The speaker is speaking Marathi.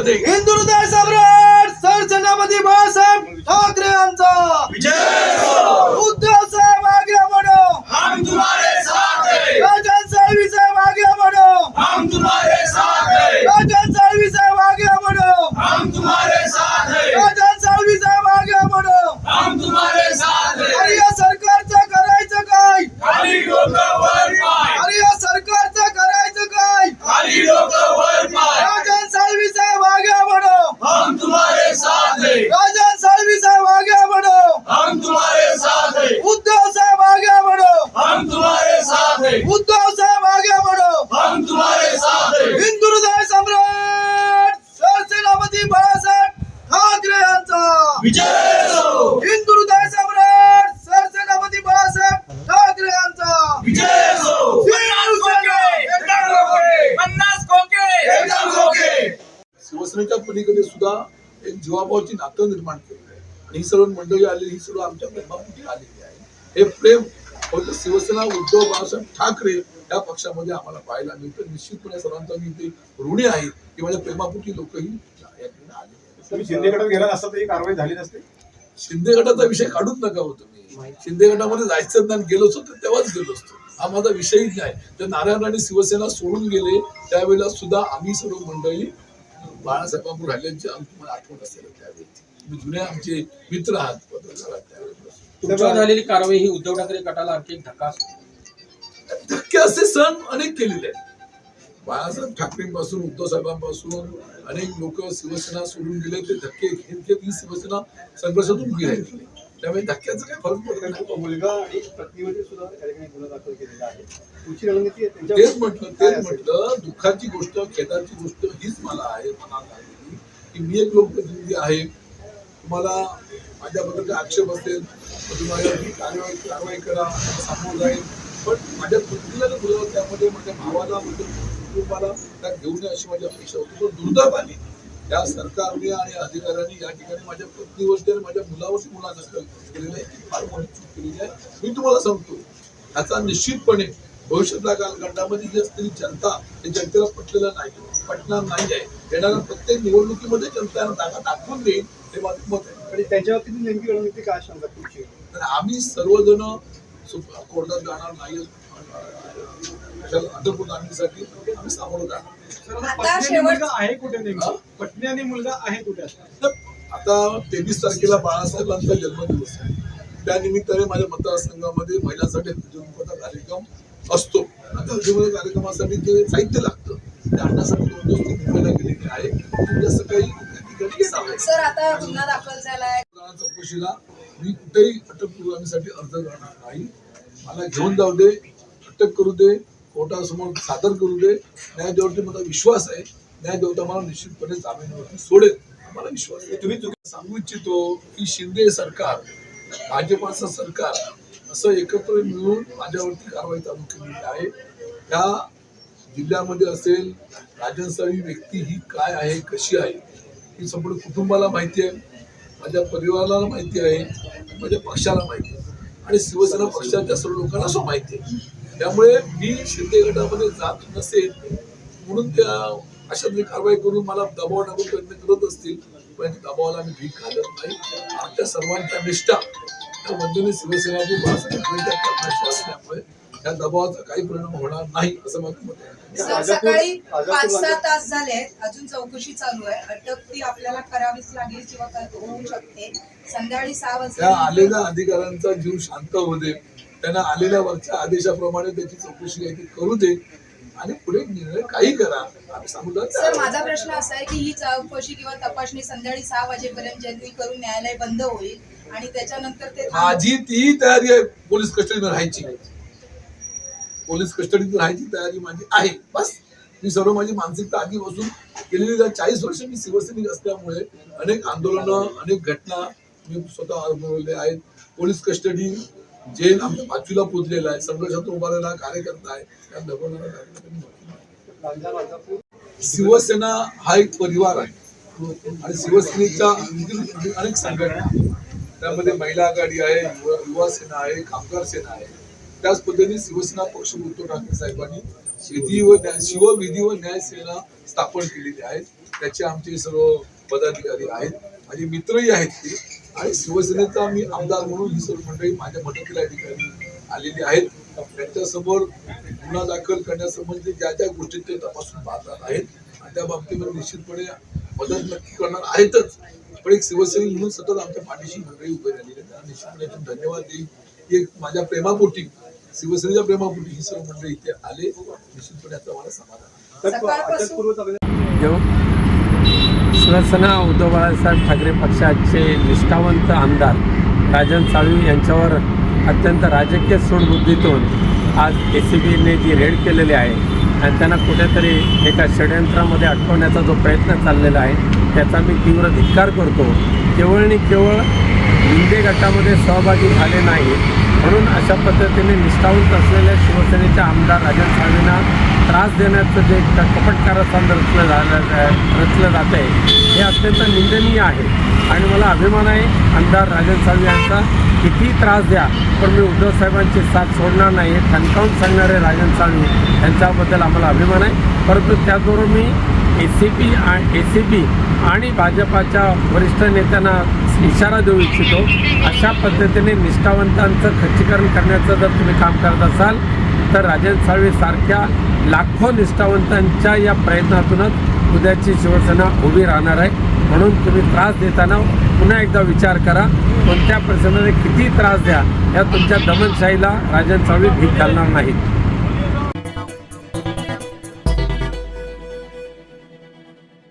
होते हिंदू हृदय सम्राट सरसेनापती बाळासाहेब ठाकरे यांचा. उद्धव साहेब आगे बढ़ो हम तुम्हारे साथ हैं राजन साहेब साहेब आगे बढ़ो हम तुम्हारे साथ हैं राजन साहेब साहेब आगे बढ़ो हम तुम्हारे साथ हैं राजन साहेब साहेब आगे बढ़ो हम तुम्हारे साथ हैं अरे या सरकारचं करायचं काय खाली डोकं वर पाय अरे या सरकारचं करायचं काय खाली डोकं वर पाय राजन साहेब साहेब आगे बढ़ो हम तुम्हारे साथ हैं राजन साहेब साहेब आगे बढ़ो हम तुम्हारे साथ हैं उद्धव साहेब आगे बढ़ो हम तुम्हारे साथ हैं उद्धव साहेब आगे बढ़ो हम तुम्हारे साथ हैं हिंदू हृदय सम्राट सरसेनापती बाळासाहेब ठाकरे यांचा विजय असो हिंदू हृदय सम्राट सरसेनापती बाळासाहेब ठाकरे यांचा! शिवसेनेच्या पलीकडे सुद्धा एक जीवाभावाची नातं निर्माण केलेलं आहे. आणि ही सर्व मंडळी आलेली ही सर्व आमच्या प्रेमापोटी आलेली आहे. हे प्रेम फक्त शिवसेना उद्धव बाळासाहेब ठाकरे या पक्षामध्ये आम्हाला पाहायला मिळतं. निश्चितपणे सर्वांचा मी ते ऋणी आहे की माझ्या प्रेमापोटी लोकही या ठिकाणी आलेली आहेत. तुम्ही शिंदे गटात गेला असता तर ही कारवाई झाली नसते? शिंदे गटाचा विषय काढूच नका हो तुम्ही. शिंदे गटामध्ये जायचं ज्ञान गेलो असतो तर तेव्हाच गेलो असतो. हा माझा विषयच नाही. तर नारायण राणे शिवसेना सोडून गेले त्यावेळेला सुद्धा आम्ही सर्व मंडळी बाळासाहेबांवर राहिल्यांची तुम्हाला आठवण असेल त्यावेळी जुने आमचे मित्र आहात. पत्रकार आहात त्यावेळेला तुमच्यावर झालेली कारवाई ही उद्धव ठाकरे गटाला आणखी एक धक्का असतो. धक्के असे सण अनेक केलेले आहेत. बाळासाहेब ठाकरेंपासून उद्धव साहेबांपासून अनेक लोक शिवसेना सोडून गेले ते धक्के घेत घेत ही शिवसेना संघर्षातून राहिली. त्यामुळे धक्क्याचा काही फरक पडत नाही. मुलगा आणि पत्नीवरती सुद्धा गुन्हा दाखल केलेला आहे. तेच म्हटलं तेच म्हटलं दुःखाची गोष्ट खेदाची गोष्ट हीच मला आहे मनात आलेली की मी एक लोकप्रतिनिधी आहे. तुम्हाला माझ्याबद्दल काही आक्षेप असेल तुम्ही कारवाई कारवाई करा सामोरं जाईल. पण माझ्या पत्नीला बोलावं त्यामध्ये माझ्या भावाला माझ्या कुटुंबाला त्यात घेऊन अशी माझी अपेक्षा होती. पण दुर्दैवाने या सरकारने आणि अधिकाऱ्यांनी या ठिकाणी माझ्या पत्नीवरती आणि माझ्या मुलावरती मुला दखल केलेली आहे. फार मोठी चूक केलेली आहे. मी तुम्हाला सांगतो याचा निश्चितपणे भविष्यातल्या कालखंडामध्ये जी असलेली जनता हे जनतेला पटलेलं नाही. पटणार नाही आहे. येणाऱ्या प्रत्येक निवडणुकीमध्ये जनता जागा दाखवून देईल हे माझं मत आहे. आणि त्यांच्यावरती नेमकी रणनीती काय सांगा तुमची? तर आम्ही सर्वजण कोर्टात जाणार नाही. अंतर्भूत आणण्यासाठी आम्ही सामोरं आहे कुठे? नेमकी? पत्नी आणि मुलगा आहे कुठे आता? तेवीस तारखेला बाळासाहेबांचा जन्मदिवस आहे. त्या निमित्ताने माझ्या मतदारसंघामध्ये महिलांसाठी हजमपदा कार्यक्रम असतो. आता कार्यक्रमासाठी जे साहित्य लागतं ते आणण्यासाठी दोन दिवस ती मुंबईला गेलेली आहे. उद्या सकाळी. सर आता गुन्हा दाखल झालाय. चौकशीला मी कुठेही अटकपूर्वासाठी अर्ज करणार नाही. मला घेऊन जाऊ दे अटक करू दे. कोर्टासमोर सादर करू दे न्यायादेवावरती मला विश्वास आहे. न्यायदेवता मला निश्चितपणे जामिनावरती सोडेल. मला विश्वास आहे. तुम्ही सांगू इच्छितो की शिंदे सरकार भाजपाचं सरकार असं एकत्र मिळून माझ्यावरती कारवाई चालू केलेली आहे. त्या जिल्ह्यामध्ये असेल राजनसावी व्यक्ती ही काय आहे कशी आहे ही संपूर्ण कुटुंबाला माहिती आहे. माझ्या परिवाराला माहिती आहे. माझ्या पक्षाला माहिती आहे. आणि शिवसेना पक्षाच्या सर्व लोकांना असं माहिती आहे. त्यामुळे मी शिंदे गटामध्ये जात नसेल म्हणून त्या अशा कारवाई करून मला दबाव टाकून प्रयत्न करत असतील पण दबावाला मी भीक घालत नाही. आमच्या सर्वांच्या निष्ठा त्या वंदनी शिवसेना असल्यामुळे त्या दबावाचा काही परिणाम होणार नाही असं माझं मत आहे. सकाळी पाच सहा तास झाले अजून चौकशी चालू आहे. अटक ती आपल्याला करावीच लागेल किंवा होऊ शकते. संध्याकाळी सहा वाजता आलेल्या अधिकाऱ्यांचा जीव शांत होऊ दे. त्यांना आलेल्या वरच्या आदेशाप्रमाणे त्याची चौकशी आहे ती करू दे. आणि पुढे निर्णय काही करा. सर माझा प्रश्न असा आहे की ही चौकशी किंवा तपासणी संध्याकाळी सहा वाजेपर्यंत जनरल करून न्यायालय बंद होईल आणि त्याच्यानंतर ते माझी ती तयारी आहे पोलीस कस्टडीत राहायची. पोलीस कस्टडीत राहायची तयारी माझी आहे. बस. मी सर्व माझी मानसिकता आधीपासून केलेली आहे. चाळीस वर्ष मी शिवसैनिक असल्यामुळे अनेक आंदोलनं अनेक घटना मी स्वतः अनुभवले आहेत. पोलीस कस्टडी जेल आमच्या बाजूला पोचलेलं आहे संघर्षात उभारलेला कार्यकर्ता आहे त्या दबावणारा शिवसेना हा एक परिवार आहे. आणि शिवसेनेच्या अनेक संघटना त्यामध्ये महिला आघाडी आहे युवा सेना आहे कामगार सेना आहे. त्याच पद्धतीने शिवसेना पक्ष उद्धव ठाकरे साहेबांनी विधी व न्याय शिवविधी व न्याय सेना स्थापन केलेली आहे. त्याचे आमचे सर्व पदाधिकारी आहेत. माझे मित्रही आहेत ते. आणि शिवसेनेचा मी आमदार म्हणून ही सर्व मंडळी माझ्या मदतीला ठिकाणी आलेली आहेत. त्यांच्यासमोर गुन्हा दाखल करण्यासंबंधी ज्या ज्या गोष्टी ते तपासून पाहतात आहेत आणि त्या बाबतीमध्ये निश्चितपणे मदत नक्की करणार आहेतच. पण एक शिवसैनिक म्हणून सतत आमच्या पाठीशी मंडळी उभे राहिलेली आहेत. त्यांना निश्चितपणे धन्यवाद देईल. की एक माझ्या प्रेमापोटी शिवसेनेच्या प्रेमापोटी ही सर्व मंडळी इथे आले. निश्चितपणे याचा मला समाधान आहे. तर सकाळपासून- अटकपूर्व तक्रार घेऊन शिवसेना उद्धव बाळासाहेब ठाकरे पक्षाचे निष्ठावंत आमदार राजन साळवी यांच्यावर अत्यंत राजकीय सूडबुद्धीतून आज ए सी बीने जी रेड केलेली आहे आणि त्यांना कुठेतरी एका षडयंत्रामध्ये अटकवण्याचा जो प्रयत्न चाललेला आहे त्याचा मी तीव्र धिक्कार करतो. केवळ आणि केवळ हिंदे गटामध्ये सहभागी झाले नाही म्हणून अशा पद्धतीने निष्ठावंत असलेल्या शिवसेनेच्या आमदार राजन साळवींना त्रास देण्याचं जे क- रचलं झालं रचलं जात आहे हे अत्यंत निंदनीय आहे. आणि मला अभिमान आहे आमदार राजन साळवी यांचा किती त्रास द्या पण मी उद्धव साहेबांची साथ सोडणार नाही हे ठणकावून सांगणारे राजन साळवी यांच्याबद्दल आम्हाला अभिमान आहे. परंतु त्याचबरोबर मी A C P A C B आणि भाजपाच्या वरिष्ठ नेत्यांना इशारा देऊ इच्छितो. अशा पद्धतीने निष्ठावंतांचं खच्चीकरण करण्याचं जर तुम्ही काम करत असाल तर राजन साळवेसारख्या लाखो निष्ठावंतांच्या या प्रयत्नातूनच उद्याची शिवसेना उभी राहणार आहे. म्हणून तुम्ही त्रास देताना पुन्हा एकदा विचार करा. कोणत्या प्रसंगाने किती त्रास द्या या तुमच्या दमनशाहीला राजन साळवी भीक घालणार नाहीत.